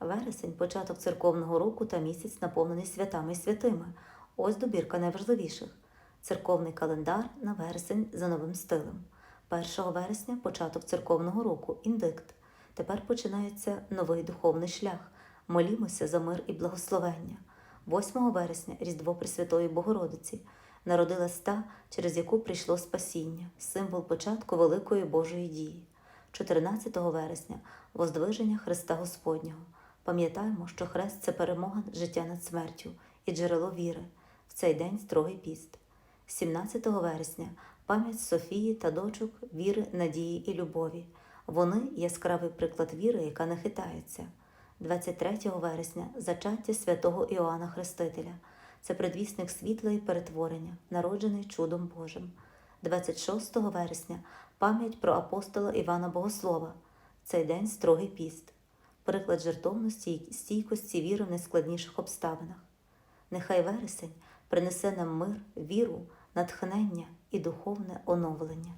Вересень початок церковного року та місяць наповнений святами і святими. Ось добірка найважливіших. Церковний календар на вересень за новим стилем. 1 вересня початок церковного року індикт. Тепер починається новий духовний шлях. Молімося за мир і благословення. 8 вересня Різдво Пресвятої Богородиці. Народилась та, через яку прийшло спасіння, символ початку великої Божої дії. 14 вересня Воздвиження Христа Господнього. Пам'ятаємо, що хрест це перемога життя над смертю і джерело віри. В цей день строгий піст. 17 вересня пам'ять Софії та дочок віри, надії і любові. Вони яскравий приклад віри, яка не хитається. 23 вересня зачаття святого Іоанна Хрестителя. Це предвісник світла і перетворення, народжений чудом Божим. 26 вересня пам'ять про апостола Івана Богослова. Цей день строгий піст, приклад жертовності і стійкості віри в найскладніших обставинах. Нехай вересень принесе нам мир, віру, натхнення і духовне оновлення.